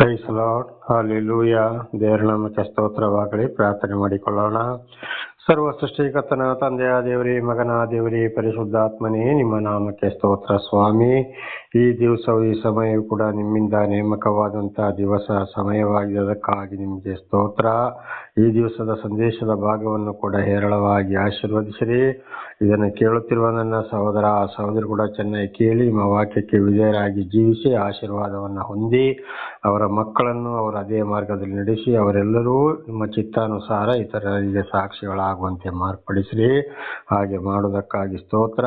Price lord hallelujah ದೇವರ ನಾಮಕ್ಕೆ ಸ್ತೋತ್ರವಾಗಲಿ ಪ್ರಾರ್ಥನೆ ಮಾಡಿಕೊಳ್ಳೋಣ. ಸರ್ವ ಸೃಷ್ಟಿಕರ್ತನ ತಂದೆಯ ದೇವರೇ, ಮಗನ ದೇವರೇ, ಪರಿಶುದ್ಧಾತ್ಮನೇ, ನಿಮ್ಮ ನಾಮಕ್ಕೆ ಸ್ತೋತ್ರ ಸ್ವಾಮಿ. ಈ ದಿವಸವು ಈ ಸಮಯವು ಕೂಡ ನಿಮ್ಮಿಂದ ನೇಮಕವಾದಂತಹ ದಿವಸ ಸಮಯವಾಗಿದೆ ಅದಕ್ಕಾಗಿ ನಿಮಗೆ ಸ್ತೋತ್ರ. ಈ ದಿವಸದ ಸಂದೇಶದ ಭಾಗವನ್ನು ಕೂಡ ಹೇರಳವಾಗಿ ಆಶೀರ್ವದಿಸಿರಿ. ಇದನ್ನು ಕೇಳುತ್ತಿರುವ ನನ್ನ ಸಹೋದರ ಸಹೋದರಿ ಕೂಡ ಚೆನ್ನಾಗಿ ಕೇಳಿ, ನಿಮ್ಮ ವಾಕ್ಯಕ್ಕೆ ವಿಜಯರಾಗಿ ಜೀವಿಸಿ ಆಶೀರ್ವಾದವನ್ನು ಹೊಂದಿ, ಅವರ ಮಕ್ಕಳನ್ನು ಅವರ ಅದೇ ಮಾರ್ಗದಲ್ಲಿ ನಡೆಸಿ, ಅವರೆಲ್ಲರೂ ನಿಮ್ಮ ಚಿತ್ತಾನುಸಾರ ಇತರರಿಗೆ ಸಾಕ್ಷಿಗಳಾಗುವಂತೆ ಮಾರ್ಪಡಿಸಿರಿ. ಹಾಗೆ ಮಾಡುವುದಕ್ಕಾಗಿ ಸ್ತೋತ್ರ.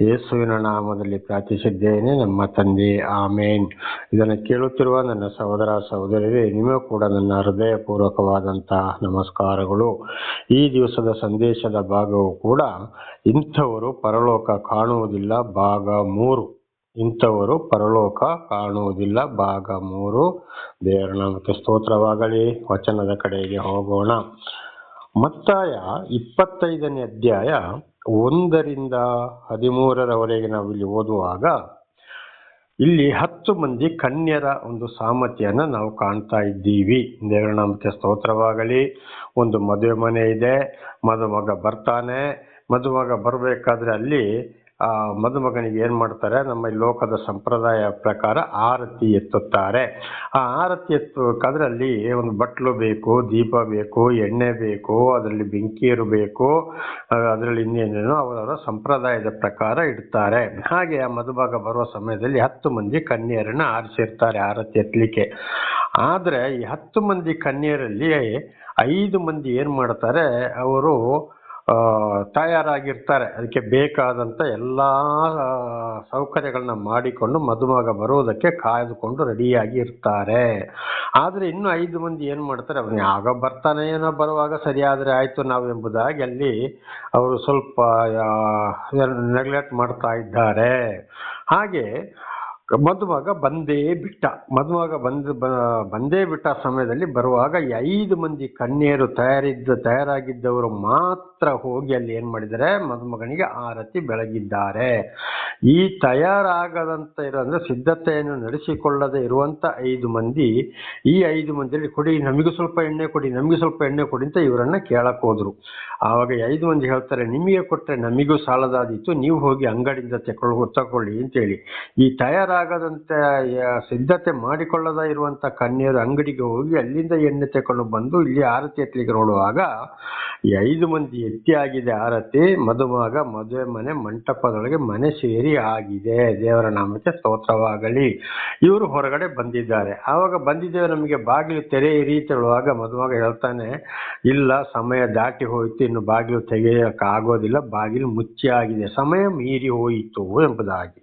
ಯೇಸುವಿನ ನಾಮದಲ್ಲಿ ಪ್ರಾರ್ಥಿಸಿದ್ದೇನೆ. ನಮ್ಮ ತಂದೆ, ಆಮೇನ್. ಇದನ್ನು ಕೇಳುತ್ತಿರುವ ನನ್ನ ಸಹೋದರ ಸಹೋದರರೇ ನಿಮಗೂ ಕೂಡ ನನ್ನ ಹೃದಯಪೂರ್ವಕವಾದಂತಹ ನಮಸ್ಕಾರಗಳು. ಈ ದಿವಸದ ಸಂದೇಶದ ಭಾಗವು ಕೂಡ ಇಂಥವರು ಪರಲೋಕ ಕಾಣುವುದಿಲ್ಲ, ಭಾಗ ಮೂರು. ಇಂಥವರು ಪರಲೋಕ ಕಾಣುವುದಿಲ್ಲ, ಭಾಗ ಮೂರು. ದೇವರ ನಾಮಕ್ಕೆ ಸ್ತೋತ್ರವಾಗಲಿ. ವಚನದ ಕಡೆಗೆ ಹೋಗೋಣ. ಮತ್ತಾಯ ಇಪ್ಪತ್ತೈದನೇ ಅಧ್ಯಾಯ ಒಂದರಿಂದ ಹದಿಮೂರರವರೆಗೆ ನಾವು ಇಲ್ಲಿ ಓದುವಾಗ ಇಲ್ಲಿ ಹತ್ತು ಮಂದಿ ಕನ್ಯರ ಒಂದು ಸಾಮರ್ಥ್ಯನ ನಾವು ಕಾಣ್ತಾ ಇದ್ದೀವಿ. ದೇವರ ನಾಮಕ್ಕೆ ಸ್ತೋತ್ರವಾಗಲಿ. ಒಂದು ಮದುವೆ ಮನೆ ಇದೆ. ಮದುಮಗ ಬರ್ತಾನೆ. ಮದುಮಗ ಬರಬೇಕಾದ್ರೆ ಅಲ್ಲಿ ಮದುಮಗನಿಗೆ ಏನ್ ಮಾಡ್ತಾರೆ? ನಮ್ಮ ಲೋಕದ ಸಂಪ್ರದಾಯ ಪ್ರಕಾರ ಆರತಿ ಎತ್ತುತ್ತಾರೆ. ಆ ಆರತಿ ಎತ್ತಬೇಕಾದ್ರೆ ಅಲ್ಲಿ ಒಂದು ಬಟ್ಲು ಬೇಕು ದೀಪ ಬೇಕು ಎಣ್ಣೆ ಬೇಕು ಅದರಲ್ಲಿ ಬೆಂಕಿ ಇರಬೇಕು ಅದರಲ್ಲಿ ಇನ್ನೇನೇನೋ ಅವರವರ ಸಂಪ್ರದಾಯದ ಪ್ರಕಾರ ಇಡ್ತಾರೆ. ಹಾಗೆ ಆ ಮದುಭಾಗ ಬರುವ ಸಮಯದಲ್ಲಿ ಹತ್ತು ಮಂದಿ ಕನ್ಯರನ್ನ ಆರಿಸಿರ್ತಾರೆ ಆರತಿ ಎತ್ತಲಿಕ್ಕೆ. ಆದ್ರೆ ಈ ಹತ್ತು ಮಂದಿ ಕನ್ಯರಲ್ಲಿ ಐದು ಮಂದಿ ಏನ್ ಮಾಡ್ತಾರೆ? ಅವರು ಆ, ತಯಾರಾಗಿರ್ತಾರೆ. ಅದಕ್ಕೆ ಬೇಕಾದಂಥ ಎಲ್ಲ ಸೌಕರ್ಯಗಳನ್ನ ಮಾಡಿಕೊಂಡು ಮದುಮಗ ಬರುವುದಕ್ಕೆ ಕಾಯ್ದುಕೊಂಡು ರೆಡಿಯಾಗಿ ಇರ್ತಾರೆ. ಆದರೆ ಇನ್ನು ಐದು ಮಂದಿ ಏನು ಮಾಡ್ತಾರೆ, ಅವನು ಯಾವಾಗ ಬರ್ತಾನೆ ಏನೋ ಬರುವಾಗ ಸರಿಯಾದರೆ ಆಯಿತು ನಾವು ಎಂಬುದಾಗಿ ಅಲ್ಲಿ ಅವರು ಸ್ವಲ್ಪ ನೆಗ್ಲೆಕ್ಟ್ ಮಾಡ್ತಾ ಇದ್ದಾರೆ. ಹಾಗೆ ಮದುಮಗ ಬಂದೇ ಬಿಟ್ಟ. ಮದುಮಗ ಬಂದ ಬಂದೇ ಬಿಟ್ಟ ಸಮಯದಲ್ಲಿ ಬರುವಾಗ ಐದು ಮಂದಿ ಕನ್ಯರು ತಯಾರಿದ್ದ, ತಯಾರಾಗಿದ್ದವರು ಮಾತ್ರ ಹೋಗಿ ಅಲ್ಲಿ ಏನ್ ಮಾಡಿದ್ದಾರೆ? ಮದುಮಗನಿಗೆ ಆರತಿ ಬೆಳಗಿದ್ದಾರೆ. ಈ ತಯಾರಾಗದಂತ ಇರೋ, ಅಂದರೆ ಸಿದ್ಧತೆಯನ್ನು ನಡೆಸಿಕೊಳ್ಳದೆ ಇರುವಂತ ಐದು ಮಂದಿ, ಈ ಐದು ಮಂದಿಯಲ್ಲಿ ಕೊಡಿ, ನಮಗೂ ಸ್ವಲ್ಪ ಎಣ್ಣೆ ಕೊಡಿ, ನಮಗೂ ಸ್ವಲ್ಪ ಎಣ್ಣೆ ಕೊಡಿ ಅಂತ ಇವರನ್ನ ಕೇಳಕ್ ಹೋದ್ರು. ಆವಾಗ ಐದು ಮಂದಿ ಹೇಳ್ತಾರೆ, ನಿಮಗೆ ಕೊಟ್ಟರೆ ನಮಗೂ ಸಾಲದಾದಿತ್ತು ನೀವು ಹೋಗಿ ಅಂಗಡಿಯಿಂದ ತಗೊಳ್ಳಿ ತಗೊಳ್ಳಿ ಅಂತೇಳಿ. ಈ ತಯಾರಾಗದಂತೆ ಯ- ಸಿದ್ಧತೆ ಮಾಡಿಕೊಳ್ಳದ ಇರುವಂತ ಕನ್ಯರು ಅಂಗಡಿಗೆ ಹೋಗಿ ಅಲ್ಲಿಂದ ಎಣ್ಣೆ ತಕೊಂಡು ಬಂದು ಇಲ್ಲಿ ಆರತಿ ಎತ್ತಲಿಕ್ಕೆ ನೋಡುವಾಗ ಐದು ಮಂದಿ ಎತ್ತಿ ಆಗಿದೆ ಆರತಿ ಮದುಮಗ ಮದುವೆ ಮನೆ, ಮಂಟಪದೊಳಗೆ ಮನೆ ಸೇರಿ ಆಗಿದೆ. ದೇವರ ನಾಮಕ್ಕೆ ಸ್ತೋತ್ರವಾಗಲಿ. ಇವರು ಹೊರಗಡೆ ಬಂದಿದ್ದಾರೆ. ಆವಾಗ ಬಂದಿದ್ದೇವೆ ನಮಗೆ ಬಾಗಿಲು ತೆರೆ ಇರಿ ಹೇಳುವಾಗ ಮದುಮಗ ಹೇಳ್ತಾನೆ, ಇಲ್ಲ, ಸಮಯ ದಾಟಿ ಹೋಯಿತು, ಇನ್ನು ಬಾಗಿಲು ತೆಗೆಯಕ್ಕೆ ಆಗೋದಿಲ್ಲ ಬಾಗಿಲು ಮುಚ್ಚಿ ಆಗಿದೆ, ಸಮಯ ಮೀರಿ ಹೋಯಿತು ಎಂಬುದಾಗಿ.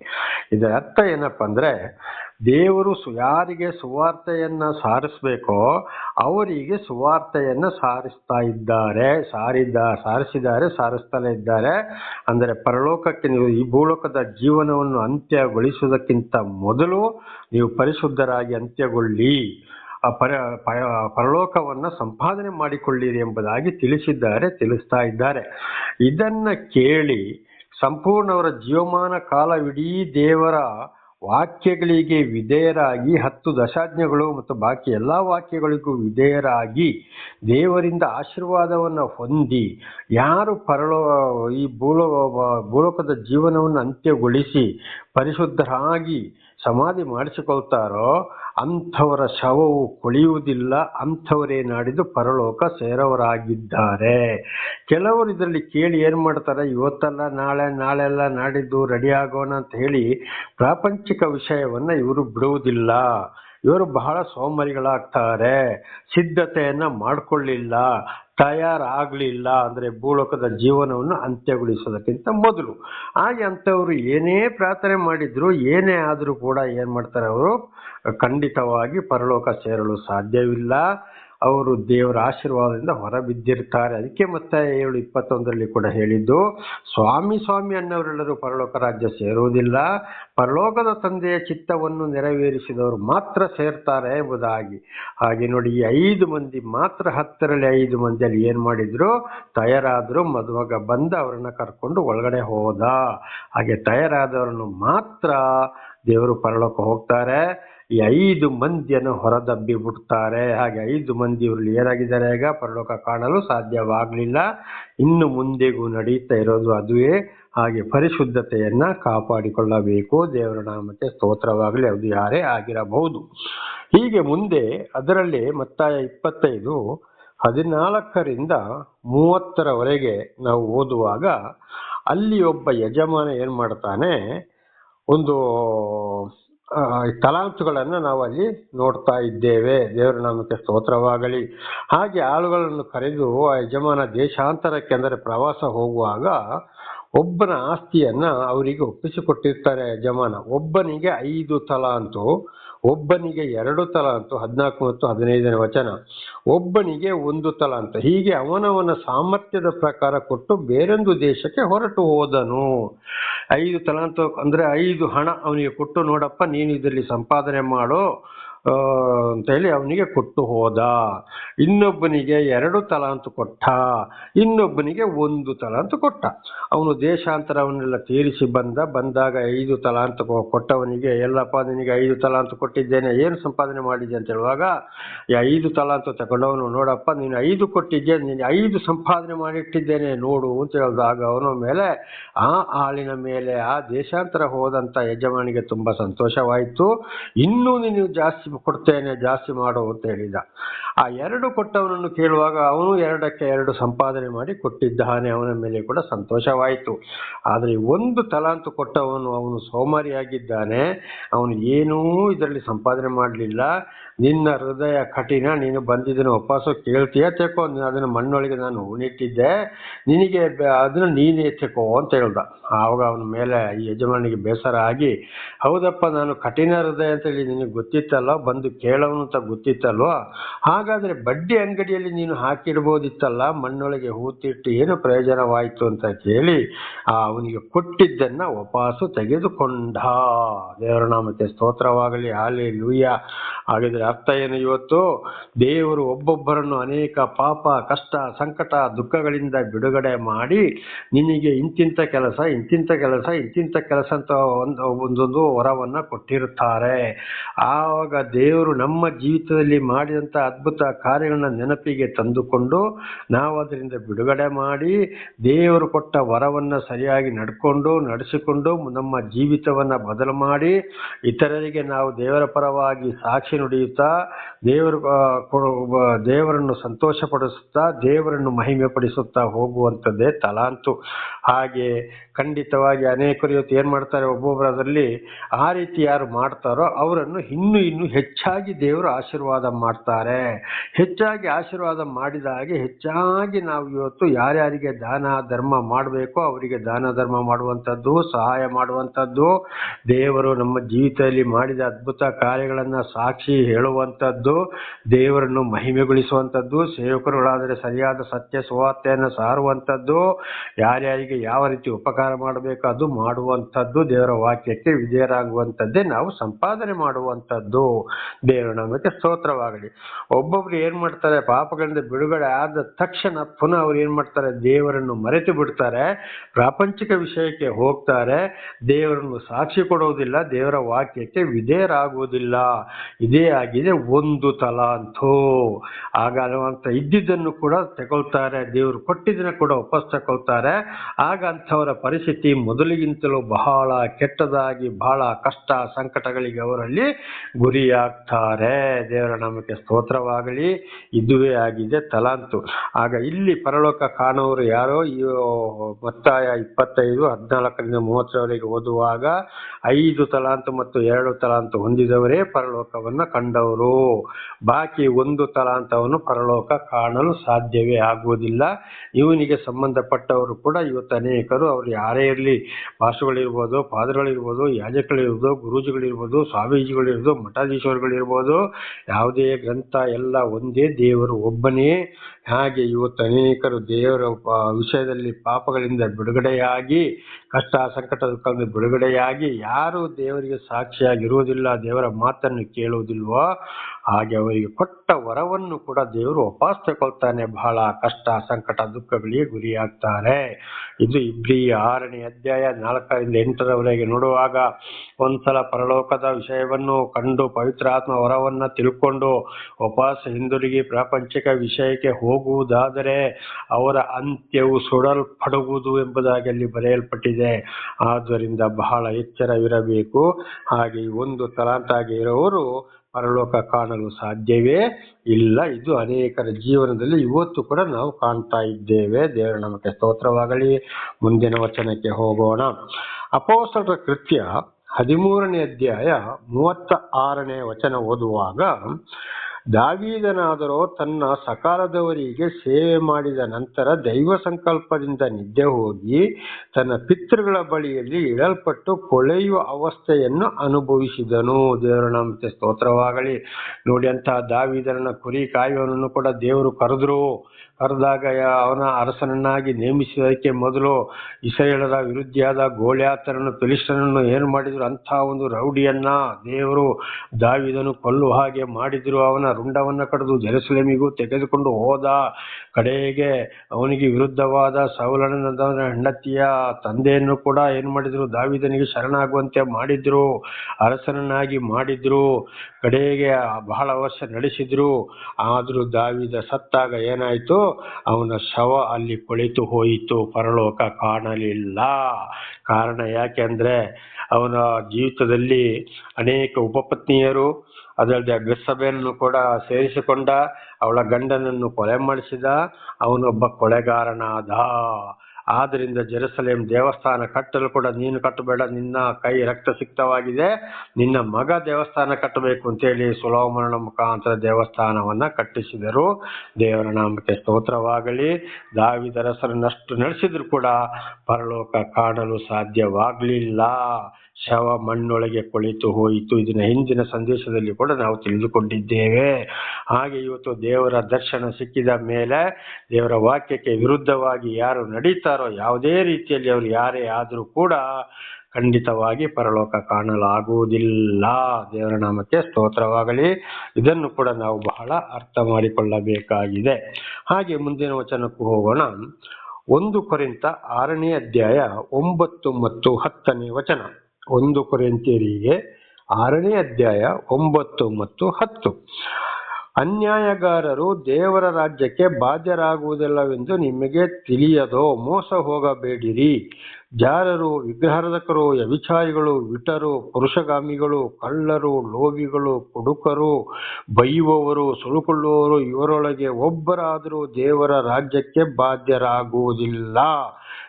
ಇದರ ಅರ್ಥ ಏನಪ್ಪಾ ಅಂದ್ರೆ ದೇವರು ಯಾರಿಗೆ ಸುವಾರ್ತೆಯನ್ನ ಸಾರಿಸ್ಬೇಕೋ ಅವರಿಗೆ ಸುವಾರ್ತೆಯನ್ನ ಸಾರಿಸ್ತಾ ಇದ್ದಾರೆ ಸಾರಿದ್ದ ಸಾರಿಸಿದ್ದಾರೆ, ಸಾರಿಸ್ತಲೇ ಇದ್ದಾರೆ. ಅಂದರೆ ಪರಲೋಕಕ್ಕೆ ನೀವು ಈ ಭೂಲೋಕದ ಜೀವನವನ್ನು ಅಂತ್ಯಗೊಳಿಸುವುದಕ್ಕಿಂತ ಮೊದಲು ನೀವು ಪರಿಶುದ್ಧರಾಗಿ ಅಂತ್ಯಗೊಳ್ಳಿ. ಪರ ಪರಲೋಕವನ್ನ ಸಂಪಾದನೆ ಮಾಡಿಕೊಳ್ಳಿರಿ ಎಂಬುದಾಗಿ ತಿಳಿಸಿದ್ದಾರೆ, ತಿಳಿಸ್ತಾ ಇದ್ದಾರೆ. ಇದನ್ನ ಕೇಳಿ ಸಂಪೂರ್ಣ ಅವರ ಜೀವಮಾನ ಕಾಲವಿಡೀ ದೇವರ ವಾಕ್ಯಗಳಿಗೆ ವಿಧೇಯರಾಗಿ ಹತ್ತು ದಶಾಜ್ಞೆಗಳು ಮತ್ತು ಬಾಕಿ ಎಲ್ಲ ವಾಕ್ಯಗಳಿಗೂ ವಿಧೇಯರಾಗಿ ದೇವರಿಂದ ಆಶೀರ್ವಾದವನ್ನು ಹೊಂದಿ ಯಾರು ಪರಲೋ, ಈ ಭೂಲೋ, ಭೂಲೋಕದ ಜೀವನವನ್ನು ಅಂತ್ಯಗೊಳಿಸಿ ಪರಿಶುದ್ಧರಾಗಿ ಸಮಾಧಿ ಮಾಡಿಸಿಕೊಳ್ತಾರೋ ಅಂಥವರ ಶವವು ಕೊಳೆಯುವುದಿಲ್ಲ, ಅಂಥವರೇ ನಾಡಿದ್ದು ಪರಲೋಕ ಸೇರವರಾಗಿದ್ದಾರೆ. ಕೆಲವರು ಇದರಲ್ಲಿ ಕೇಳಿ ಏನು ಮಾಡ್ತಾರೆ, ಇವತ್ತಲ್ಲ, ನಾಳೆ ನಾಳೆ ಎಲ್ಲ ನಾಡಿದ್ದು ರೆಡಿ ಆಗೋಣ ಅಂತ ಹೇಳಿ ಪ್ರಾಪಂಚಿಕ ವಿಷಯವನ್ನು ಇವರು ಬಿಡುವುದಿಲ್ಲ. ಇವರು ಬಹಳ ಸೋಮರಿಗಳಾಗ್ತಾರೆ. ಸಿದ್ಧತೆಯನ್ನ ಮಾಡ್ಕೊಳ್ಳಿಲ್ಲ, ತಯಾರಾಗ್ಲಿಲ್ಲ ಅಂದ್ರೆ ಭೂಲೋಕದ ಜೀವನವನ್ನು ಅಂತ್ಯಗೊಳಿಸೋದಕ್ಕಿಂತ ಮೊದಲು. ಹಾಗೆ ಅಂತವರು ಏನೇ ಪ್ರಾರ್ಥನೆ ಮಾಡಿದ್ರು, ಏನೇ ಆದ್ರೂ ಕೂಡ ಏನು ಮಾಡ್ತಾರೆ ಅವರು? ಖಂಡಿತವಾಗಿ ಪರಲೋಕ ಸೇರಲು ಸಾಧ್ಯವಿಲ್ಲ. ಅವರು ದೇವರ ಆಶೀರ್ವಾದದಿಂದ ಹೊರಬಿದ್ದಿರ್ತಾರೆ ಅದಕ್ಕೆ ಮತ್ತೆ ಏಳು ಇಪ್ಪತ್ತೊಂದರಲ್ಲಿ ಕೂಡ ಹೇಳಿದ್ದು, ಸ್ವಾಮಿ ಸ್ವಾಮಿ ಅನ್ನವರೆಲ್ಲರೂ ಪರಲೋಕ ರಾಜ್ಯ ಸೇರುವುದಿಲ್ಲ. ಪರಲೋಕದ ತಂದೆಯ ಚಿತ್ತವನ್ನು ನೆರವೇರಿಸಿದವರು ಮಾತ್ರ ಸೇರ್ತಾರೆ ಎಂಬುದಾಗಿ. ಹಾಗೆ ನೋಡಿ, ಈ ಐದು ಮಂದಿ ಮಾತ್ರ ಹತ್ತರಲ್ಲಿ ಐದು ಮಂದಿಯಲ್ಲಿ ಏನು ಮಾಡಿದ್ರು? ತಯಾರಾದರು ಮದುಮಗ ಬಂದ ಅವರನ್ನ ಕರ್ಕೊಂಡು ಒಳಗಡೆ ಹೋದ. ಹಾಗೆ ತಯಾರಾದವರನ್ನು ಮಾತ್ರ ದೇವರು ಪರಲೋಕ ಹೋಗ್ತಾರೆ. ಈ ಐದು ಮಂದಿಯನ್ನು ಹೊರದಬ್ಬಿ ಬಿಡ್ತಾರೆ. ಹಾಗೆ ಐದು ಮಂದಿ ಇವರಲ್ಲಿ ಏನಾಗಿದ್ದಾರೆ ಈಗ ಪರಲೋಕ ಕಾಣಲು ಸಾಧ್ಯವಾಗಲಿಲ್ಲ. ಇನ್ನು ಮುಂದೆಗೂ ನಡೀತಾ ಇರೋದು ಅದುವೇ. ಹಾಗೆ ಪರಿಶುದ್ಧತೆಯನ್ನ ಕಾಪಾಡಿಕೊಳ್ಳಬೇಕು. ದೇವರ ನಾಮಕ್ಕೆ ಸ್ತೋತ್ರವಾಗಲಿ ಅದು ಯಾರೇ ಆಗಿರಬಹುದು. ಹೀಗೆ ಮುಂದೆ ಅದರಲ್ಲಿ ಮತ್ತಾಯ ಇಪ್ಪತ್ತೈದು, ಹದಿನಾಲ್ಕರಿಂದ ಮೂವತ್ತರವರೆಗೆ ನಾವು ಓದುವಾಗ ಅಲ್ಲಿ ಒಬ್ಬ ಯಜಮಾನ ಏನ್ ಮಾಡ್ತಾನೆ, ಒಂದು ಆ, ತಲಾಂತುಗಳನ್ನ ನಾವು ಅಲ್ಲಿ ನೋಡ್ತಾ ಇದ್ದೇವೆ. ದೇವರ ನಾಮಕ್ಕೆ ಸ್ತೋತ್ರವಾಗಲಿ. ಹಾಗೆ ಆಳುಗಳನ್ನು ಕರೆದು ಆ ಯಜಮಾನ ದೇಶಾಂತರಕ್ಕೆ ಅಂದರೆ ಪ್ರವಾಸ ಹೋಗುವಾಗ ಒಬ್ಬನ ಆಸ್ತಿಯನ್ನ ಅವರಿಗೆ ಒಪ್ಪಿಸಿಕೊಟ್ಟಿರ್ತಾರೆ ಯಜಮಾನ. ಒಬ್ಬನಿಗೆ ಐದು ತಲಾಂತು ಒಬ್ಬನಿಗೆ ಎರಡು ತಲಾಂತು ಹದಿನಾಲ್ಕು ಮತ್ತು ಹದಿನೈದನೇ ವಚನ. ಒಬ್ಬನಿಗೆ ಒಂದು ತಲಾಂತು ಹೀಗೆ ಅವನವನ ಸಾಮರ್ಥ್ಯದ ಪ್ರಕಾರ ಕೊಟ್ಟು ಬೇರೊಂದು ದೇಶಕ್ಕೆ ಹೊರಟು ಹೋದನು. ಐದು ಅಂತ ಅಂದ್ರೆ ಐದು ಹಣ ಅವನಿಗೆ ಕೊಟ್ಟು ನೋಡಪ್ಪ ನೀನು ಇದರಲ್ಲಿ ಸಂಪಾದನೆ ಮಾಡು. ಅಂತ ಹೇಳಿ ಅವನಿಗೆ ಕೊಟ್ಟು ಹೋದ. ಇನ್ನೊಬ್ಬನಿಗೆ ಎರಡು ಅಂತ ಕೊಟ್ಟ. ಇನ್ನೊಬ್ಬನಿಗೆ ಒಂದು ಅಂತ ಕೊಟ್ಟ. ಅವನು ದೇಶಾಂತರವನ್ನೆಲ್ಲ ತೀರಿಸಿ ಬಂದ. ಬಂದಾಗ ಐದು ತಲ ಅಂತ ಕೊಟ್ಟವನಿಗೆ, ಎಲ್ಲಪ್ಪ ನಿನಗೆ ಐದು ಅಂತ ಕೊಟ್ಟಿದ್ದೇನೆ, ಏನು ಸಂಪಾದನೆ ಮಾಡಿದೆ ಅಂತ ಹೇಳುವಾಗ, ಈ ಐದು ಅಂತ ತಗೊಂಡವನು, ನೋಡಪ್ಪ, ನೀನು ಐದು ಕೊಟ್ಟಿದ್ದೆ ನೀನು ಐದು ಸಂಪಾದನೆ ಮಾಡಿಟ್ಟಿದ್ದೇನೆ, ನೋಡು ಅಂತ ಹೇಳಿದಾಗ ಅವನ ಮೇಲೆ, ಆ ಆಳಿನ ಮೇಲೆ, ಆ ದೇಶಾಂತರ ಹೋದಂತ ಯಜಮಾನಿಗೆ ತುಂಬಾ ಸಂತೋಷವಾಯಿತು. ಇನ್ನೂ ನೀನು ಜಾಸ್ತಿ ಕೊಡ್ತೇನೆ, ಜಾಸ್ತಿ ಮಾಡು ಅಂತ ಹೇಳಿದ. ಆ ಎರಡು ಕೊಟ್ಟವನನ್ನು ಕೇಳುವಾಗ ಅವನು ಎರಡಕ್ಕೆ ಎರಡು ಸಂಪಾದನೆ ಮಾಡಿ ಕೊಟ್ಟಿದ್ದಾನೆ, ಅವನ ಮೇಲೆ ಕೂಡ ಸಂತೋಷವಾಯಿತು. ಆದರೆ ಒಂದು ತಲಾಂತು ಕೊಟ್ಟವನು ಅವನು ಸೋಮಾರಿಯಾಗಿದ್ದಾನೆ, ಅವನು ಏನೂ ಇದರಲ್ಲಿ ಸಂಪಾದನೆ ಮಾಡಲಿಲ್ಲ. ನಿನ್ನ ಹೃದಯ ಕಠಿಣ, ನೀನು ಬಂದಿದ್ದನ್ನು ವಾಪಸ್ಸು ಕೇಳ್ತೀಯ? ತೆಕೋ ನೀನು ಅದನ್ನು ಮಣ್ಣೊಳಗೆ ನಾನು ಉಣಿಟ್ಟಿದ್ದೆ ನಿನಗೆ ಅದನ್ನು ನೀನೇ ತೆಕೋ ಅಂತ ಹೇಳ್ದ. ಆವಾಗ ಅವನ ಮೇಲೆ ಈ ಯಜಮಾನಿಗೆ ಬೇಸರ ಆಗಿ, ಹೌದಪ್ಪ, ನಾನು ಕಠಿಣ ಹೃದಯ ಅಂತೇಳಿ ನಿನಗೆ ಗೊತ್ತಿತ್ತಲ್ಲ ಬಂದು ಕೇಳೋನು ಅಂತ ಗೊತ್ತಿತ್ತಲ್ವ? ಹಾಗಾದ್ರೆ ಬಡ್ಡಿ ಅಂಗಡಿಯಲ್ಲಿ ನೀನು ಹಾಕಿಡ್ಬೋದಿತ್ತಲ್ಲ? ಮಣ್ಣೊಳಗೆ ಹೂತಿಟ್ಟು ಏನು ಪ್ರಯೋಜನವಾಯಿತು ಅಂತ ಕೇಳಿ, ಆ ಅವನಿಗೆ ಕೊಟ್ಟಿದ್ದನ್ನ ವಾಪಸ್ಸು ತೆಗೆದುಕೊಂಡ. ದೇವರ ನಾಮಕ್ಕೆ ಸ್ತೋತ್ರವಾಗಲಿ. ಹಾಲಿ ಲೂಯ್ಯ ಹಾಗಿದ್ರೆ ಅರ್ಥ ಏನು ಇವತ್ತು? ದೇವರು ಒಬ್ಬೊಬ್ಬರನ್ನು ಅನೇಕ ಪಾಪ, ಕಷ್ಟ, ಸಂಕಟ, ದುಃಖಗಳಿಂದ ಬಿಡುಗಡೆ ಮಾಡಿ ನಿನಗೆ ಇಂತಿಂತ ಕೆಲಸ ಇಂತಿಂತ ಕೆಲಸ ಇಂತಿಂತ ಕೆಲಸ ಅಂತ ಒಂದು, ಒಂದೊಂದು ವರವನ್ನ ಕೊಟ್ಟಿರುತ್ತಾರೆ. ಆವಾಗ ದೇವರು ನಮ್ಮ ಜೀವಿತದಲ್ಲಿ ಮಾಡಿದಂತ ಅದ್ಭುತ ಕಾರ್ಯಗಳನ್ನ ನೆನಪಿಗೆ ತಂದುಕೊಂಡು ನಾವು ಅದರಿಂದ ಬಿಡುಗಡೆ ಮಾಡಿ ದೇವರು ಕೊಟ್ಟ ವರವನ್ನ ಸರಿಯಾಗಿ ನಡ್ಕೊಂಡು, ನಡೆಸಿಕೊಂಡು ನಮ್ಮ ಜೀವಿತವನ್ನ ಬದಲು ಮಾಡಿ ಇತರರಿಗೆ ನಾವು ದೇವರ ಪರವಾಗಿ ಸಾಕ್ಷಿ ನುಡಿಯುತ್ತಾ ದೇವರು ಆ, ಕೊಡು- ದೇವರನ್ನು ಸಂತೋಷಪಡಿಸುತ್ತಾ ದೇವರನ್ನು ಮಹಿಮೆ ಪಡಿಸುತ್ತಾ ಹೋಗುವಂಥದ್ದೇ ತಲಾಂತು. ಹಾಗೆ ಖಂಡಿತವಾಗಿ ಅನೇಕರು ಇವತ್ತು ಏನು ಮಾಡ್ತಾರೆ ಒಬ್ಬೊಬ್ಬರದಲ್ಲಿ ಆ ರೀತಿ ಯಾರು ಮಾಡ್ತಾರೋ ಅವರನ್ನು ಇನ್ನೂ ಇನ್ನೂ ಹೆಚ್ಚಾಗಿ ದೇವರು ಆಶೀರ್ವಾದ ಮಾಡ್ತಾರೆ. ಹೆಚ್ಚಾಗಿ ಆಶೀರ್ವಾದ ಮಾಡಿದ ಹಾಗೆ ಹೆಚ್ಚಾಗಿ ನಾವು ಇವತ್ತು ಯಾರ್ಯಾರಿಗೆ ದಾನ ಧರ್ಮ ಮಾಡಬೇಕೋ ಅವರಿಗೆ ದಾನ ಧರ್ಮ ಮಾಡುವಂಥದ್ದು ಸಹಾಯ ಮಾಡುವಂಥದ್ದು. ದೇವರು ನಮ್ಮ ಜೀವಿತದಲ್ಲಿ ಮಾಡಿದ ಅದ್ಭುತ ಕಾರ್ಯಗಳನ್ನು ಸಾಕ್ಷಿ ಹೇಳುವಂಥದ್ದು, ದೇವರನ್ನು ಮಹಿಮೆಗೊಳಿಸುವಂಥದ್ದು, ಸೇವಕರುಗಳಾದರೆ ಸರಿಯಾದ ಸತ್ಯ ಸುವಾರ್ತೆಯನ್ನು ಸಾರುವಂಥದ್ದು, ಯಾರ್ಯಾರಿಗೆ ಯಾವ ರೀತಿ ಉಪಕಾರ ಮಾಡಬೇಕು ಅದು ಮಾಡುವಂಥದ್ದು, ದೇವರ ವಾಕ್ಯಕ್ಕೆ ವಿಧೇಯರಾಗುವಂಥದ್ದೇ ನಾವು ಸಂಪಾದನೆ ಮಾಡುವಂಥದ್ದು. ದೇವರ ನಮಗೆ ಸ್ತೋತ್ರವಾಗಲಿ. ಒಬ್ಬೊಬ್ರು ಏನ್ ಮಾಡ್ತಾರೆ, ಪಾಪಗಳಿಂದ ಬಿಡುಗಡೆ ಆದ ತಕ್ಷಣ ಪುನಃ ಅವ್ರು ಏನ್ ಮಾಡ್ತಾರೆ, ದೇವರನ್ನು ಮರೆತು ಬಿಡ್ತಾರೆ, ಪ್ರಾಪಂಚಿಕ ವಿಷಯಕ್ಕೆ ಹೋಗ್ತಾರೆ, ದೇವರನ್ನು ಸಾಕ್ಷಿ ಕೊಡುವುದಿಲ್ಲ, ದೇವರ ವಾಕ್ಯಕ್ಕೆ ವಿಧೇಯರಾಗುವುದಿಲ್ಲ. ಇದೇ ಆಗಿದೆ ಒಂದು ತಲಾಂತು ಆಗ ಅಂತ ಇದ್ದಿದ್ದನ್ನು ಕೂಡ ತಗೊಳ್ತಾರೆ ದೇವರು ಕೊಟ್ಟಿದ್ದನ್ನು ಕೂಡ ವಾಪಸ್ ತಗೊಳ್ತಾರೆ ಆಗ ಅಂಥವರ ಪರಿಸ್ಥಿತಿ ಮೊದಲಿಗಿಂತಲೂ ಬಹಳ ಕೆಟ್ಟದಾಗಿ, ಬಹಳ ಕಷ್ಟ ಸಂಕಟಗಳಿಗೆ ಅವರಲ್ಲಿ ಗುರಿಯಾಗ್ತಾರೆ. ದೇವರ ನಾಮಕ್ಕೆ ಸ್ತೋತ್ರವಾಗಲಿ, ಇದುವೇ ಆಗಿದೆ ತಲಾಂತು ಆಗ ಇಲ್ಲಿ ಪರಲೋಕ ಕಾಣೋರು ಯಾರೋ ಮತ್ತಾಯ ಇಪ್ಪತ್ತೈದು, ಹದಿನಾಲ್ಕರಿಂದ ಮೂವತ್ತರವರೆಗೆ ಓದುವಾಗ ಐದು ತಲಾಂತು ಮತ್ತು ಎರಡು ತಲಾಂತು ಹೊಂದಿದವರೇ ಪರಲೋಕವನ್ನ ಕಂಡವರು ಬಾಕಿ ಒಂದು ತಲಾಂತವನ್ನು ಪರಲೋಕ ಕಾಣಲು ಸಾಧ್ಯವೇ ಆಗುವುದಿಲ್ಲ. ಇವನಿಗೆ ಸಂಬಂಧಪಟ್ಟವರು ಕೂಡ ಇವತ್ತು ಅನೇಕರು, ಅವರು ಯಾರೇ ಇರಲಿ ಭಾಷೆಗಳಿರ್ಬೋದು ಪಾದಗಳಿರ್ಬೋದು ಯಾಜಕಗಳಿರ್ಬೋದು ಗುರೂಜಿಗಳಿರ್ಬೋದು, ಸ್ವಾಮೀಜಿಗಳಿರ್ಬೋದು ಮಠಾಧೀಶ್ವರಗಳಿರ್ಬೋದು ಯಾವುದೇ ಗ್ರಂಥ ಎಲ್ಲ ಒಂದೇ ದೇವರು ಒಬ್ಬನೇ. ಹಾಗೆ ಇವತ್ತು ಅನೇಕರು ದೇವರ ವಿಷಯದಲ್ಲಿ ಪಾಪಗಳಿಂದ ಬಿಡುಗಡೆಯಾಗಿ, ಕಷ್ಟ ಸಂಕಟ ದುಃಖದಿಂದ ಬಿಡುಗಡೆಯಾಗಿ ಯಾರು ದೇವರಿಗೆ ಸಾಕ್ಷಿಯಾಗಿರುವುದಿಲ್ಲ, ದೇವರ ಮಾತನ್ನು ಕೇಳುವುದಿಲ್ವೋ, ಹಾಗೆ ಅವರಿಗೆ ಕೊಟ್ಟ ವರವನ್ನು ಕೂಡ ದೇವರು ವಾಪಸ್ ತಗೊಳ್ತಾನೆ ಬಹಳ ಕಷ್ಟ, ಸಂಕಟ, ದುಃಖಗಳಿಗೆ ಗುರಿಯಾಗ್ತಾರೆ. ಇದು ಇಬ್ರಿ ಆರನೇ ಅಧ್ಯಾಯ ನಾಲ್ಕರಿಂದ ಎಂಟರವರೆಗೆ ನೋಡುವಾಗ ಒಂದ್ಸಲ ಪರಲೋಕದ ವಿಷಯವನ್ನು ಕಂಡು ಪವಿತ್ರಾತ್ಮ ವರವನ್ನ ತಿಳ್ಕೊಂಡು ವಾಪಸ್ ಹಿಂದಿರುಗಿ ಪ್ರಾಪಂಚಿಕ ವಿಷಯಕ್ಕೆ ಹೋಗುವುದಾದರೆ ಅವರ ಅಂತ್ಯವು ಸುಡಲ್ಪಡುವುದು ಎಂಬುದಾಗಿ ಅಲ್ಲಿ ಬರೆಯಲ್ಪಟ್ಟಿದೆ. ಆದ್ದರಿಂದ ಬಹಳ ಎಚ್ಚರವಿರಬೇಕು. ಹಾಗೆ ಒಂದು ತಲಾಂತಾಗಿ ಇರುವವರು ಪರಲೋಕ ಕಾಣಲು ಸಾಧ್ಯವೇ ಇಲ್ಲ. ಇದು ಅನೇಕರ ಜೀವನದಲ್ಲಿ ಇವತ್ತು ಕೂಡ ನಾವು ಕಾಣ್ತಾ ಇದ್ದೇವೆ. ದೇವರ ನಮಗೆ ಸ್ತೋತ್ರವಾಗಲಿ. ಮುಂದಿನ ವಚನಕ್ಕೆ ಹೋಗೋಣ. ಅಪೋಸರ ಕೃತ್ಯ ಹದಿಮೂರನೇ ಅಧ್ಯಾಯ ಮೂವತ್ತ ಆರನೇ ವಚನ ಓದುವಾಗ ದಾವೀದನಾದರೋ ತನ್ನ ಸಕಾಲದವರಿಗೆ ಸೇವೆ ಮಾಡಿದ ನಂತರ ದೈವ ಸಂಕಲ್ಪದಿಂದ ನಿದ್ದೆ ಹೋಗಿ ತನ್ನ ಪಿತೃಗಳ ಬಳಿಯಲ್ಲಿ ಇಡಲ್ಪಟ್ಟು ಕೊಳೆಯುವ ಅವಸ್ಥೆಯನ್ನು ಅನುಭವಿಸಿದನು. ದೇವರ ನಾಮಕ್ಕೆ ಸ್ತೋತ್ರವಾಗಲಿ. ನೋಡಿ ಅಂತಹ ದಾವೀದನ ಕುರಿ ಕಾಯುವನನ್ನು ಕೂಡ ದೇವರು ಕರೆದ್ರು. ಕರೆದಾಗ ಅವನ ಅರಸನನ್ನಾಗಿ ನೇಮಿಸಿದಕ್ಕೆ ಮೊದಲು ಇಸ್ರೇಲರ ವಿರುದ್ಧಿಯಾದ ಗೋಳ್ಯಾತರನ್ನು ಫಿಲಿಸ್ಟನನ್ನು ಏನು ಮಾಡಿದ್ರು? ಅಂಥ ಒಂದು ರೌಡಿಯನ್ನ ದೇವರು ದಾವಿದನು ಕೊಲ್ಲು ಹಾಗೆ ಮಾಡಿದ್ರು. ಅವನ ರುಂಡವನ್ನ ಕಡಿದು ಜೆರುಸಲೇಮಿಗೂ ತೆಗೆದುಕೊಂಡು ಹೋದ ಕಡೆಗೆ ಅವನಿಗೆ ವಿರುದ್ಧವಾದ ಸೌಲನ ಹೆಂಡತಿಯ ತಂದೆಯನ್ನು ಕೂಡ ಏನು ಮಾಡಿದ್ರು? ದಾವಿದನಿಗೆ ಶರಣಾಗುವಂತೆ ಮಾಡಿದ್ರು, ಅರಸನನ್ನಾಗಿ ಮಾಡಿದ್ರು, ಕಡೆಗೆ ಬಹಳ ವರ್ಷ ನಡೆಸಿದ್ರು. ಆದರೂ ದಾವಿದ ಸತ್ತಾಗ ಏನಾಯಿತು? ಅವನ ಶವ ಅಲ್ಲಿ ಕೊಳಿತು ಹೋಯಿತು, ಪರಲೋಕ ಕಾಣಲಿಲ್ಲ. ಕಾರಣ ಯಾಕೆಂದ್ರೆ ಅವನ ಜೀವಿತದಲ್ಲಿ ಅನೇಕ ಉಪಪತ್ನಿಯರು ಅದಲ್ಲದೆ ಅಗ್ರಸಭೆಯನ್ನು ಕೂಡ ಸೇರಿಸಿಕೊಂಡ ಅವಳ ಗಂಡನನ್ನು ಕೊಲೆ ಮಾಡಿಸಿದ ಅವನೊಬ್ಬ ಕೊಲೆಗಾರನಾದ ಆದ್ದರಿಂದ ಜೆರುಸಲೇಮ್ ದೇವಸ್ಥಾನ ಕಟ್ಟಲು ಕೂಡ ನೀನು ಕಟ್ಟಬೇಡ, ನಿನ್ನ ಕೈ ರಕ್ತ ಸಿಕ್ತವಾಗಿದೆ ನಿನ್ನ ಮಗ ದೇವಸ್ಥಾನ ಕಟ್ಟಬೇಕು ಅಂತೇಳಿ ಸುಲೋಮನ ಮುಖಾಂತರ ದೇವಸ್ಥಾನವನ್ನ ಕಟ್ಟಿಸಿದರು. ದೇವರ ನಾಮಕ್ಕೆ ಸ್ತೋತ್ರವಾಗಲಿ. ದಾವಿದರಸರನ್ನಷ್ಟು ನಡೆಸಿದ್ರು ಕೂಡ ಪರಲೋಕ ಕಾಣಲು ಸಾಧ್ಯವಾಗಲಿಲ್ಲ. ಶವ ಮಣ್ಣೊಳಗೆ ಕೊಳಿತು ಹೋಯಿತು. ಇದನ್ನ ಹಿಂದಿನ ಸಂದೇಶದಲ್ಲಿ ಕೂಡ ನಾವು ತಿಳಿದುಕೊಂಡಿದ್ದೇವೆ. ಹಾಗೆ ಇವತ್ತು ದೇವರ ದರ್ಶನ ಸಿಕ್ಕಿದ ಮೇಲೆ ದೇವರ ವಾಕ್ಯಕ್ಕೆ ವಿರುದ್ಧವಾಗಿ ಯಾರು ನಡೀತಾರೋ ಯಾವುದೇ ರೀತಿಯಲ್ಲಿ ಅವರು ಯಾರೇ ಆದರೂ ಕೂಡ ಖಂಡಿತವಾಗಿ ಪರಲೋಕ ಕಾಣಲಾಗುವುದಿಲ್ಲ. ದೇವರ ನಾಮಕ್ಕೆ ಸ್ತೋತ್ರವಾಗಲಿ. ಇದನ್ನು ಕೂಡ ನಾವು ಬಹಳ ಅರ್ಥ ಮಾಡಿಕೊಳ್ಳಬೇಕಾಗಿದೆ. ಹಾಗೆ ಮುಂದಿನ ವಚನಕ್ಕೂ ಹೋಗೋಣ. ಒಂದು ಕೊರಿಂತ ಆರನೇ ಅಧ್ಯಾಯ ಒಂಬತ್ತು ಮತ್ತು ಹತ್ತನೇ ವಚನ. ಒಂದು ಕೊರಿಂತಿಯರಿಗೆ ಆರನೇ ಅಧ್ಯಾಯ ಒಂಬತ್ತು ಮತ್ತು ಹತ್ತು. ಅನ್ಯಾಯಗಾರರು ದೇವರ ರಾಜ್ಯಕ್ಕೆ ಬಾಧ್ಯರಾಗುವುದಿಲ್ಲವೆಂದು ನಿಮಗೆ ತಿಳಿಯದೋ ಮೋಸ ಹೋಗಬೇಡಿರಿ. ಜಾರರು, ವಿಗ್ರಹಾರಧಕರು, ವ್ಯಭಿಚಾರಿಗಳು, ವಿಟರು, ಪುರುಷಗಾಮಿಗಳು, ಕಳ್ಳರು, ಲೋಭಿಗಳು, ಕುಡುಕರು, ಬೈಯುವವರು ಸುಳುಕೊಳ್ಳುವವರು ಇವರೊಳಗೆ ಒಬ್ಬರಾದರೂ ದೇವರ ರಾಜ್ಯಕ್ಕೆ ಬಾಧ್ಯರಾಗುವುದಿಲ್ಲ.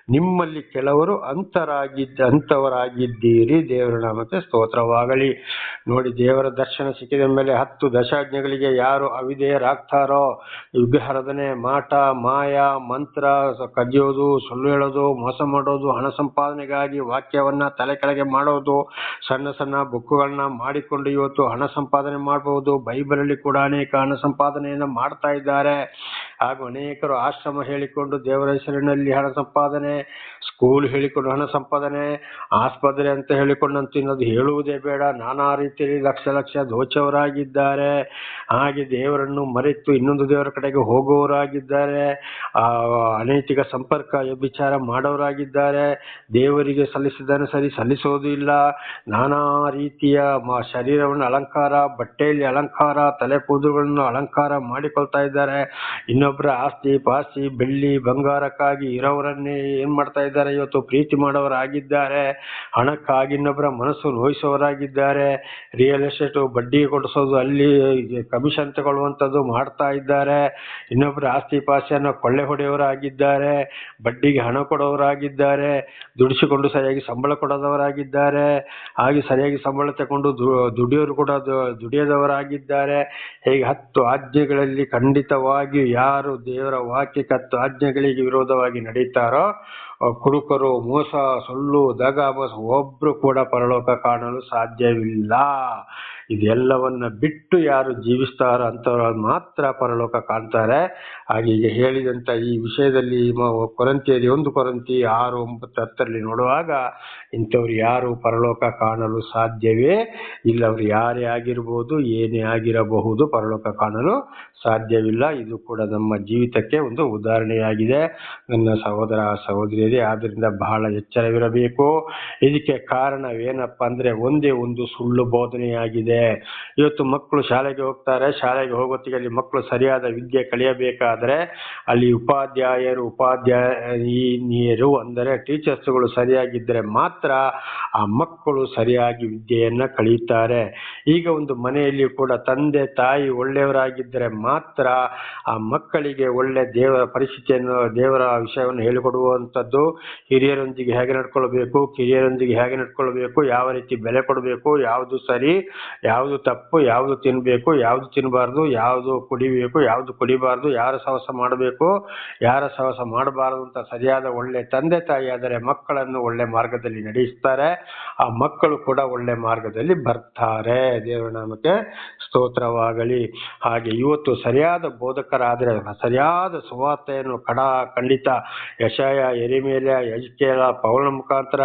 ನಿಮ್ಮಲ್ಲಿ ಕೆಲವರು ಅಂತರಾಗಿದ್ದ, ಅಂತವರಾಗಿದ್ದೀರಿ. ದೇವರ ನಾಮಕ್ಕೆ ಸ್ತೋತ್ರವಾಗಲಿ. ನೋಡಿ, ದೇವರ ದರ್ಶನ ಸಿಕ್ಕಿದ ಮೇಲೆ ಹತ್ತು ದಶಾಜ್ಞೆಗಳಿಗೆ ಯಾರು ಅವಿಧೇಯರಾಗ್ತಾರೋ ವಿಗ್ರಹಾರಾಧನೆ ಮಾಟ, ಮಾಯ, ಮಂತ್ರ, ಕದಿಯೋದು, ಸುಳ್ಳು ಹೇಳೋದು, ಮೋಸ ಮಾಡೋದು, ಹಣ ಸಂಪಾದನೆಗಾಗಿ ವಾಕ್ಯವನ್ನ ತಲೆ ಕೆಳಗೆ ಮಾಡೋದು, ಸಣ್ಣ ಸಣ್ಣ ಬುಕ್ಕುಗಳನ್ನ ಮಾಡಿಕೊಂಡು ಇವತ್ತು ಹಣ ಸಂಪಾದನೆ ಮಾಡಬಹುದು ಬೈಬಲಲ್ಲಿ ಕೂಡ ಅನೇಕ ಹಣ ಸಂಪಾದನೆಯನ್ನು ಮಾಡ್ತಾ ಇದ್ದಾರೆ. ಹಾಗೂ ಅನೇಕರು ಆಶ್ರಮ ಹೇಳಿಕೊಂಡು ದೇವರ ಹೆಸರಿನಲ್ಲಿ ಹಣ ಸಂಪಾದನೆ ಸ್ಕೂಲ್ ಹೇಳಿಕೊಂಡು ಹಣ ಸಂಪಾದನೆ, ಆಸ್ಪತ್ರೆ ಅಂತ ಹೇಳಿಕೊಂಡಂತೂ ಇನ್ನೊಂದು ಹೇಳುವುದೇ ಬೇಡ. ನಾನಾ ರೀತಿಯಲ್ಲಿ ಲಕ್ಷ ಲಕ್ಷ ದೋಚವರಾಗಿದ್ದಾರೆ. ಹಾಗೆ ದೇವರನ್ನು ಮರೆತು ಇನ್ನೊಂದು ದೇವರ ಕಡೆಗೆ ಹೋಗುವವರಾಗಿದ್ದಾರೆ. ಅನೈತಿಕ ಸಂಪರ್ಕ ವಿಚಾರ ಮಾಡೋರಾಗಿದ್ದಾರೆ ದೇವರಿಗೆ ಸಲ್ಲಿಸಿದ್ದನ್ನು ಸರಿ ಸಲ್ಲಿಸೋದು ಇಲ್ಲ. ನಾನಾ ರೀತಿಯ ಶರೀರವನ್ನು ಅಲಂಕಾರ, ಬಟ್ಟೆಯಲ್ಲಿ ಅಲಂಕಾರ ತಲೆ ಕೂದಲುಗಳನ್ನು ಅಲಂಕಾರ ಮಾಡಿಕೊಳ್ತಾ ಇದ್ದಾರೆ. ಇನ್ನೊಬ್ಬರ ಆಸ್ತಿ ಪಾಸ್ತಿ ಬೆಳ್ಳಿ ಬಂಗಾರಕ್ಕಾಗಿ ಇರೋವರನ್ನೇ ಏನ್ ಮಾಡ್ತಾ ಇದ್ದಾರೆ? ಇವತ್ತು ಪ್ರೀತಿ ಮಾಡೋರಾಗಿದ್ದಾರೆ ಹಣಕ್ಕಾಗಿ ಇನ್ನೊಬ್ಬರ ಮನಸ್ಸು ನೋಯಿಸೋರಾಗಿದ್ದಾರೆ ರಿಯಲ್ ಎಸ್ಟೇಟ್ ಬಡ್ಡಿ ಕೊಡಿಸೋದು ಅಲ್ಲಿ ಕಮಿಷನ್ ತಗೊಳ್ಳುವಂಥದ್ದು ಮಾಡ್ತಾ ಇದ್ದಾರೆ ಇನ್ನೊಬ್ಬರ ಆಸ್ತಿ ಪಾಸ್ತಿಯನ್ನು ಕೊಳ್ಳೆ ಹೊಡೆಯವರಾಗಿದ್ದಾರೆ, ಬಡ್ಡಿಗೆ ಹಣ ಕೊಡೋರಾಗಿದ್ದಾರೆ ದುಡಿಸಿಕೊಂಡು ಸರಿಯಾಗಿ ಸಂಬಳ ಕೊಡೋದವರಾಗಿದ್ದಾರೆ, ಹಾಗೆ ಸರಿಯಾಗಿ ಸಂಬಳ ತಗೊಂಡು ದುಡಿಯೋರು ಕೂಡ ದುಡಿಯೋದವರಾಗಿದ್ದಾರೆ. ಹೀಗೆ ಹತ್ತು ಆಜ್ಞೆಗಳಲ್ಲಿ ಖಂಡಿತವಾಗಿಯೂ ಯಾರು ದೇವರ ವಾಕ್ಯ ಹತ್ತು ಆಜ್ಞೆಗಳಿಗೆ ವಿರೋಧವಾಗಿ ನಡೀತಾರೋ ಕುರುಕರು ಮೋಸ, ಸುಳ್ಳು ದಗ ಮೋಸ ಒಬ್ರು ಕೂಡ ಪರಲೋಕ ಕಾಣಲು ಸಾಧ್ಯವಿಲ್ಲ. ಇದೆಲ್ಲವನ್ನ ಬಿಟ್ಟು ಯಾರು ಜೀವಿಸ್ತಾರೋ ಅಂತವ್ರು ಮಾತ್ರ ಪರಲೋಕ ಕಾಣ್ತಾರೆ. ಹಾಗೆ ಈಗ ಹೇಳಿದಂತ ಈ ವಿಷಯದಲ್ಲಿ ಕೊರಂತಿಯಲ್ಲಿ ಒಂದು ಕೊರಂತಿ ಆರು ಒಂಬತ್ತು ಹತ್ತರಲ್ಲಿ ನೋಡುವಾಗ ಇಂಥವ್ರು ಯಾರು ಪರಲೋಕ ಕಾಣಲು ಸಾಧ್ಯವೇ ಇಲ್ಲ. ಅವರು ಯಾರೇ ಆಗಿರ್ಬೋದು ಏನೇ ಆಗಿರಬಹುದು ಪರಲೋಕ ಕಾಣಲು ಸಾಧ್ಯವಿಲ್ಲ. ಇದು ಕೂಡ ನಮ್ಮ ಜೀವಿತಕ್ಕೆ ಒಂದು ಉದಾಹರಣೆಯಾಗಿದೆ. ನನ್ನ ಸಹೋದರ ಸಹೋದರಿಯರೇ ಆದ್ದರಿಂದ ಬಹಳ ಎಚ್ಚರವಿರಬೇಕು. ಇದಕ್ಕೆ ಕಾರಣವೇನಪ್ಪ ಅಂದರೆ ಒಂದೇ ಒಂದು ಸುಳ್ಳು ಬೋಧನೆಯಾಗಿದೆ. ಇವತ್ತು ಮಕ್ಕಳು ಶಾಲೆಗೆ ಹೋಗ್ತಾರೆ. ಶಾಲೆಗೆ ಹೋಗೋತ್ತಿಗೆ ಅಲ್ಲಿ ಮಕ್ಕಳು ಸರಿಯಾದ ವಿದ್ಯೆ ಕಲಿಯಬೇಕಾದ್ರೆ ಅಲ್ಲಿ ಉಪಾಧ್ಯಾಯರು, ಉಪಾಧ್ಯಾಯಿನಿಯರು ಅಂದರೆ ಟೀಚರ್ಸ್ಗಳು ಸರಿಯಾಗಿದ್ದರೆ ಮಾತ್ರ ಆ ಮಕ್ಕಳು ಸರಿಯಾಗಿ ವಿದ್ಯೆಯನ್ನು ಕಲಿಯುತ್ತಾರೆ ಈಗ ಒಂದು ಮನೆಯಲ್ಲಿ ಕೂಡ ತಂದೆ, ತಾಯಿ ಒಳ್ಳೆಯವರಾಗಿದ್ದರೆ ಮಾತ್ರ ಆ ಮಕ್ಕಳಿಗೆ ಒಳ್ಳೆ ದೇವರ ಪರಿಸ್ಥಿತಿಯನ್ನು, ದೇವರ ವಿಷಯವನ್ನು ಹೇಳಿಕೊಡುವಂಥದ್ದು ಹಿರಿಯರೊಂದಿಗೆ ಹೇಗೆ ನಡ್ಕೊಳ್ಬೇಕು, ಕಿರಿಯರೊಂದಿಗೆ ಹೇಗೆ ನಡ್ಕೊಳ್ಬೇಕು, ಯಾವ ರೀತಿ ಬೆಲೆ ಕೊಡಬೇಕು, ಯಾವುದು ಸರಿ, ಯಾವುದು ತಪ್ಪು, ಯಾವುದು ತಿನ್ನಬೇಕು ಯಾವುದು ತಿನ್ನಬಾರ್ದು, ಯಾವುದು ಕುಡಿಬೇಕು, ಯಾವುದು ಕುಡಿಬಾರ್ದು, ಯಾರ ಸಹವಾಸ ಮಾಡಬೇಕು. ಯಾರ ಸಹವಾಸ ಮಾಡಬಾರದು ಅಂತ ಸರಿಯಾದ ಒಳ್ಳೆ ತಂದೆ ತಾಯಿ ಆದರೆ ಮಕ್ಕಳನ್ನು ಒಳ್ಳೆ ಮಾರ್ಗದಲ್ಲಿ ನಡೆಸ್ತಾರೆ. ಆ ಮಕ್ಕಳು ಕೂಡ ಒಳ್ಳೆ ಮಾರ್ಗದಲ್ಲಿ ಬರ್ತಾರೆ. ದೇವರ ನಾಮಕ್ಕೆ ಸ್ತೋತ್ರವಾಗಲಿ. ಹಾಗೆ ಇವತ್ತು ಸರಿಯಾದ ಬೋಧಕರಾದರೆ ಸರಿಯಾದ ಸುವಾರ್ತೆಯನ್ನು ಕಡ ಖಂಡಿತ ಯಶಯ ಎರಿಮೇಲ ಯಜ್ಕೇಲ ಪೌಲನ ಮುಖಾಂತರ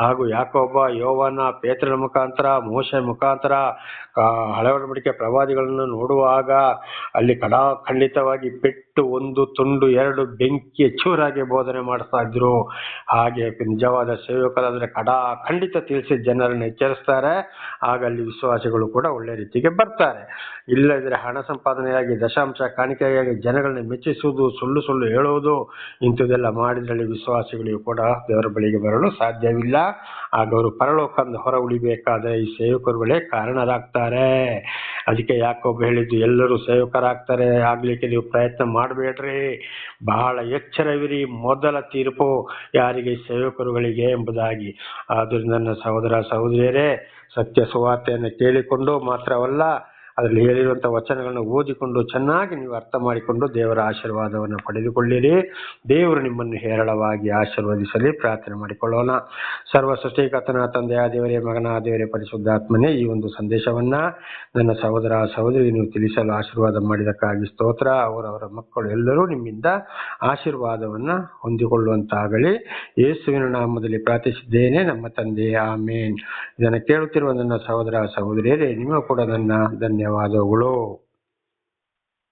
ಹಾಗೂ ಯಾಕೊಬ್ಬ ಯೋವನ, ಪೇತ್ರನ ಮುಖಾಂತರ ಮೋಶೆ ಮುಖಾಂತರ ಹಳವಡಿಕೆ ಪ್ರವಾದಿಗಳನ್ನು ನೋಡುವಾಗ ಅಲ್ಲಿ ಕಡಾ ಖಂಡಿತವಾಗಿ ಪೆಟ್ಟು ಒಂದು ತುಂಡು ಎರಡು ಬೆಂಕಿ ಚೂರಾಗಿ ಬೋಧನೆ ಮಾಡ್ತಾ ಇದ್ರು. ಹಾಗೆ ನಿಜವಾದ ಸೇವಕರಾದ್ರೆ ಕಡಾ ಖಂಡಿತ ತಿಳಿಸಿ ಜನರನ್ನು ಎಚ್ಚರಿಸ್ತಾರೆ. ಆಗ ಅಲ್ಲಿ ವಿಶ್ವಾಸಿಗಳು ಕೂಡ ಒಳ್ಳೆ ರೀತಿಗೆ ಬರ್ತಾರೆ. ಇಲ್ಲದ್ರೆ ಹಣ ಸಂಪಾದನೆಯಾಗಿ, ದಶಾಂಶ ಕಾಣಿಕೆಯಾಗಿ ಜನಗಳನ್ನ ಮೆಚ್ಚಿಸುವುದು, ಸುಳ್ಳು ಸುಳ್ಳು ಹೇಳುವುದು, ಇಂಥದ್ದೆಲ್ಲ ಮಾಡಿದ್ರಲ್ಲಿ ವಿಶ್ವಾಸಿಗಳಿಗೂ ಕೂಡ ದೇವರ ಬಳಿಗೆ ಬರಲು ಸಾಧ್ಯವಿಲ್ಲ. ಆಗ ಅವರು ಪರಲೋಕದಿಂದ ಹೊರ ಉಳಿಬೇಕಾದ ಈ ಸೇವಕರುಗಳೇ ಕಾರಣರಾಗ್ತಾರೆ. ಅದಕ್ಕೆ ಯಾಕೊಬ್ಬ ಹೇಳಿದ್ದು, ಎಲ್ಲರೂ ಸೇವಕರಾಗ್ತಾರೆ, ಆಗಲಿಕ್ಕೆ ನೀವು ಪ್ರಯತ್ನ ಮಾಡಬೇಡ್ರಿ. ಬಹಳ ಎಚ್ಚರವಿರಿ, ಮೊದಲ ತೀರ್ಪು ಯಾರಿಗೆ ಸೇವಕರುಗಳಿಗೆ ಎಂಬುದಾಗಿ. ಆದ್ದರಿಂದ ನನ್ನ ಸಹೋದರ ಸಹೋದರಿಯರೇ, ಸತ್ಯ ಸುವಾರ್ತೆಯನ್ನು ಕೇಳಿಕೊಂಡು ಮಾತ್ರವಲ್ಲ ಅದರಲ್ಲಿ ಹೇಳಿರುವಂತಹ ವಚನಗಳನ್ನು ಓದಿಕೊಂಡು ಚೆನ್ನಾಗಿ ನೀವು ಅರ್ಥ ಮಾಡಿಕೊಂಡು ದೇವರ ಆಶೀರ್ವಾದವನ್ನು ಪಡೆದುಕೊಳ್ಳಿರಿ. ದೇವರು ನಿಮ್ಮನ್ನು ಹೇರಳವಾಗಿ ಆಶೀರ್ವದಿಸಲಿ. ಪ್ರಾರ್ಥನೆ ಮಾಡಿಕೊಳ್ಳೋಣ. ಸರ್ವ ಸೃಷ್ಟಿಕರ್ತನ ತಂದೆಯ ದೇವರೇ ಮಗನ ದೇವರೇ, ಪರಿಶುದ್ಧಾತ್ಮನೇ, ಈ ಒಂದು ಸಂದೇಶವನ್ನ ನನ್ನ ಸಹೋದರ ಸಹೋದರಿಗೆ ನೀವು ತಿಳಿಸಲು ಆಶೀರ್ವಾದ ಮಾಡಿದಕ್ಕಾಗಿ ಸ್ತೋತ್ರ. ಅವರವರ ಮಕ್ಕಳು ಎಲ್ಲರೂ ನಿಮ್ಮಿಂದ ಆಶೀರ್ವಾದವನ್ನ ಹೊಂದಿಕೊಳ್ಳುವಂತಾಗಲಿ. ಯೇಸುವಿನ ನಾಮದಲ್ಲಿ ಪ್ರಾರ್ಥಿಸಿದ್ದೇನೆ. ನಮ್ಮ ತಂದೆ ಮೇನ್ ಇದನ್ನು ಕೇಳುತ್ತಿರುವ ನನ್ನ ಸಹೋದರ, ಸಹೋದರಿಯರೇ ನಿಮಗೂ ಕೂಡ ನನ್ನ ಧನ್ಯವಾದಗಳು